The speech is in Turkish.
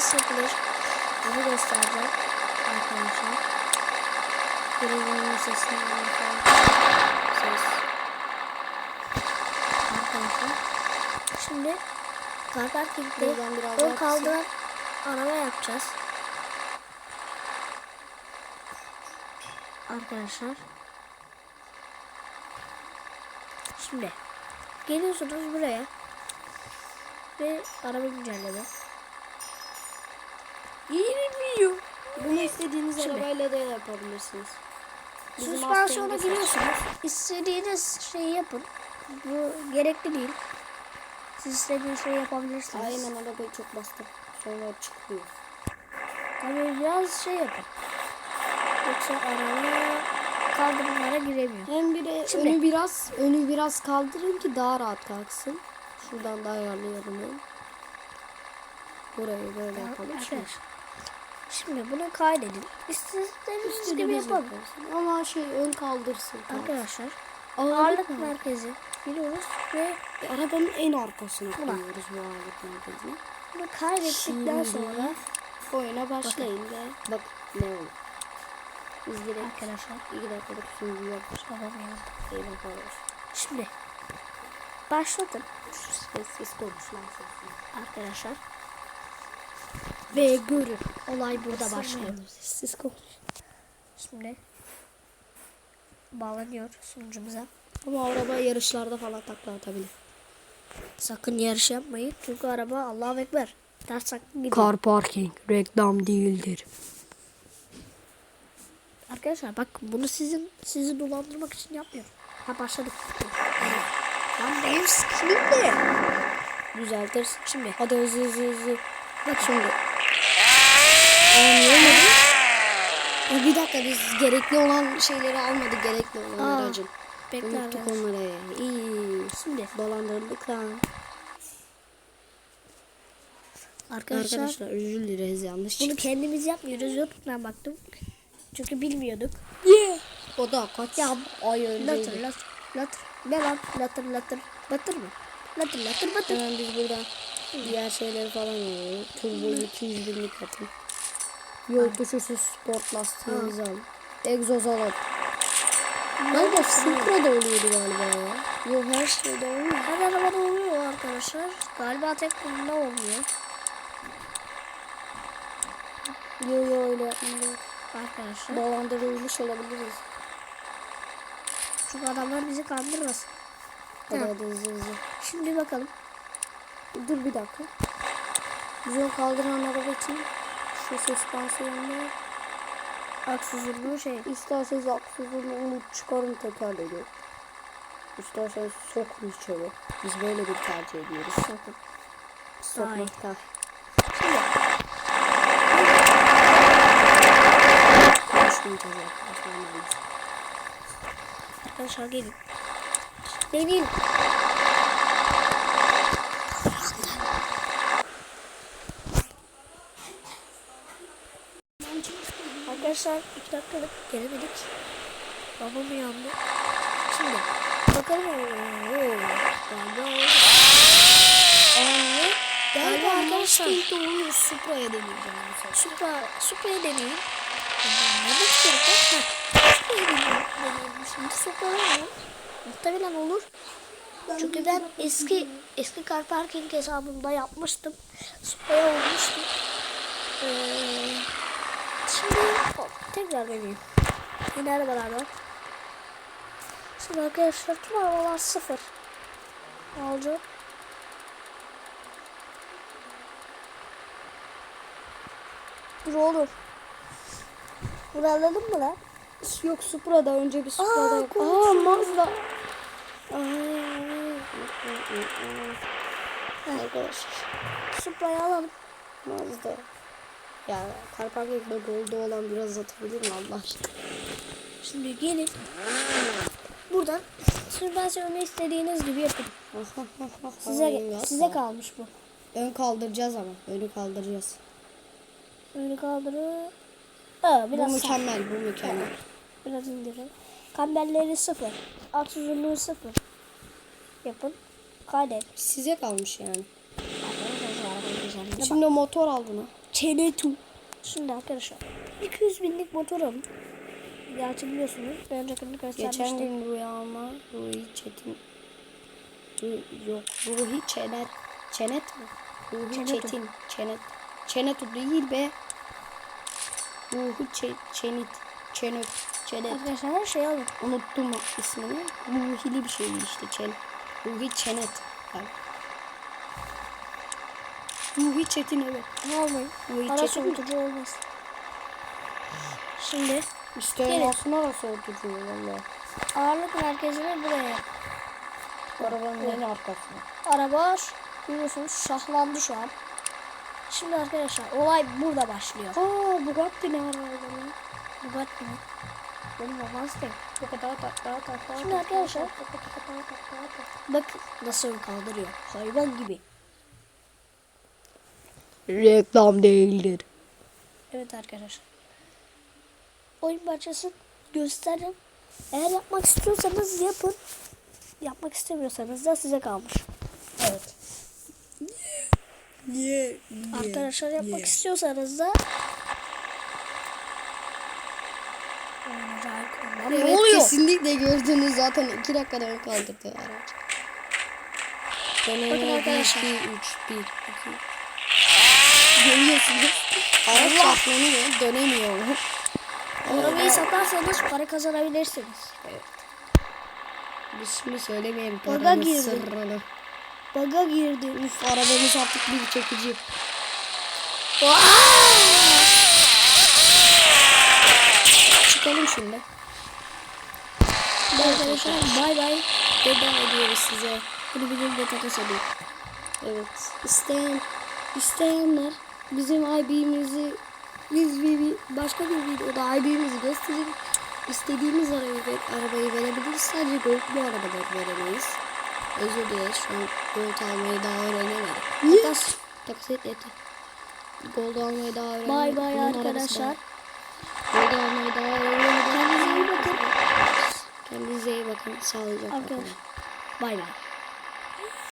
nasıl yapılır onu göstereceğim arkadaşlar. Birazdan sesini. Ses. Arkadaşlar. Şimdi Buradan biraz ön kaldıran araba yapacağız. Arkadaşlar. Şimdi geliyorsunuz buraya ve araba güncelleme. Yeni Bunu istediğiniz Şimdi. arabayla da yapabilirsiniz. Bizim Süspansiyona giriyorsunuz. İstediğiniz şeyi yapın. Bu gerekli değil. Siz istediğiniz şeyi yapabilirsiniz. Aynen arabayı çok bastım. Sonra çıkıyor. Tabii biraz şey yapın. Yoksa araba kaldırımlara giremiyor. Hem bir de Şimdi. önü biraz önü biraz kaldırın ki daha rahat kalksın. Şuradan da ayarlayalım. Burayı böyle yapalım. Arkadaşlar. Şimdi bunu kaydedin. İstediğiniz gibi yaparsın. Ama şey ön kaldırsın. Arkadaşlar Ağırlık merkezi giriyoruz ve Arabanın en arkasına Buna. koyuyoruz bu ağırlık merkezini. bunu kaydettikten sonra oyuna başlayın ve bak ne olur. Direkt arkadaşlar iki dakikalık sunucu yapmış. yapamıyorum. İyi bakalım. Şimdi başlatın Sessiz konuş lan sessiz. arkadaşlar. Ve görün. Olay burada başlıyor. Sessiz konuş. Şimdi bağlanıyor sunucumuza. Ama araba yarışlarda falan takla atabilir. Sakın yarış yapmayın. Çünkü araba Allahu Ekber. Ters sakın gidiyor. Car parking reklam değildir. Arkadaşlar bak bunu sizin sizi dolandırmak için yapmıyorum. Ha başladık. Lan benim de. Düzeltirsin. Şimdi Hadi hızlı hızlı hızlı. Bak şimdi. Olmadı? Ya bir dakika biz gerekli olan şeyleri almadık. Gerekli olan Aa, aracın. bekle Unuttuk arkadaşlar. onları. İyi. Şimdi Dolandırdık lan. arkadaşlar, Arkadaşlar özür dileriz yanlış bunu kendimiz yapmıyoruz. YouTube'dan baktım. Çünkü bilmiyorduk. O da kaç Ya ay Latır önceydi. latır latır. Ne lan latır latır. Batır mı? Latır latır batır. Hemen biz buradan diğer şeyleri falan alıyoruz. Turbo 200 binlik atın. Yol tuşusu sport lastiğimizi alın. Egzoz alalım. Galiba Supra'da oluyordu galiba ya. Yok her şeyde oluyor. Her arabada oluyor arkadaşlar. Galiba tek bunda olmuyor. Yok yok öyle yapmıyor. Arkadaşlar. Dolandırılmış olabiliriz. Çünkü adamlar bizi kandırmasın. Hadi Ha. hadi hızlı hızlı. Şimdi bakalım. Dur bir dakika. Onu kaldıran araba için şu süspansiyonda Haksızlığı şey. isterseniz aksızını unut çıkarın tekerleği. İsterseniz sokun içeri. Biz böyle bir tercih ediyoruz. Sokun. Sokmakta. Konuşmayacağız arkadaşlar. arkadaşlar gelin. Deneyelim. Arkadaşlar iki dakikalık gelemedik. Babam uyandı. Şimdi bakalım. Oo, galiba arkadaşlar. Muskil'de olur. Supra'ya deneyeceğim bu. Supra, Supra'yı deneyin. Nerede çıkaracak? Ha, Supra'yı deneyin. deneyelim. Şimdi Supra var mı? Muhtemelen olur. Çünkü ben eski eski car parking hesabımda yapmıştım. Supra'ya olmuştu. Ee, tekrar deneyeyim. Yine arabalar var. Şimdi arkadaşlar tüm arabalar sıfır. Alacağım. Dur oğlum. Bunu alalım mı lan? Yok Supra'da önce bir Supra'da Aa, yap. Aa. Mazda. Arkadaşlar. Supra'yı alalım. Mazda. Ya Karpakek'le golde olan biraz atabilir mi Allah aşkına? Şimdi gelin. Buradan süspansiyonu istediğiniz gibi yapın. Size size kalmış bu. Ön kaldıracağız ama. Önü kaldıracağız. Öyle kaldırı. Aa, Bu biraz sağ, mükemmel, bu mükemmel. biraz indirin. Kamberleri sıfır. Alt uzunluğu sıfır. Yapın. Kaydet. Size kalmış yani. Şimdi motor al bunu. Çenetu. Şimdi arkadaşlar 200 binlik motor alın. Gerçi biliyorsunuz ben Geçen göstermiştim. gün rüyama Ruhi Çetin Ru- yok Ruhi Çenet Çenet mi? Ruhi. Çetin Çenet Çenetu değil be Ruhi Çe, Çenit Çenet Çenet Arkadaşlar her şeyi alın. Unuttum ismini. Ruhili bir şeydi işte. Çen, Ruhi Çenet. Yani. Ruhi Çetin evet. Ne almayın. Ruhi Ara Çetin. soğutucu olmaz. Şimdi İsteyen alsın ara soğutucu valla. ağırlık merkezini buraya. Arabanın en arkasına. Araba biliyorsunuz şahlandı şu an. Şimdi arkadaşlar olay burada başlıyor. Aa Bugatti ne ara arabanın? Bugatti mi? Benim olmaz değil. Bu kadar tak tak tak tak. Şimdi arkadaşlar bakın nasıl kaldırıyor. Hayvan gibi. Reklam değildir. Evet arkadaşlar. Oyun parçası gösterdim. Eğer yapmak istiyorsanız yapın. Yapmak istemiyorsanız da size kalmış. Evet. Niye? Arkadaşlar yapmak istiyorsanız da. Evet Ne oluyor? kesinlikle gördünüz zaten 2 dakikada ön kaldırdı araç. Deneme arkadaşlar. 1, 2, 3, 1, 2. Görüyorsunuz. Araç Allah! saklanıyor, dönemiyor. Arabayı satarsanız para kazanabilirsiniz. Biz şimdi söylemeyelim Baga girdi. sırrını. Baga girdi. Üf arabamız artık bir çekici. Çıkalım şimdi. Arkadaşlar bay bay. Veda ediyoruz size. Bunu bir de takas edeyim. Evet. İsteyen, isteyenler bizim IB'mizi biz bir, bir başka bir videoda IB'mizi gösterip istediğimiz arabayı, ver- arabayı verebiliriz. Sadece goldlu arabaları veremeyiz. Özür dileriz. Şu an gold almayı daha öğrenemedik. Niye? Takas, takas et yeter. Gold almayı daha öğrenemedik. Bay bay arkadaşlar. Gold almayı daha öğrenemedik. Kendinize iyi bakın. Kendinize iyi bakın. Sağlıcakla kalın. Bay bay.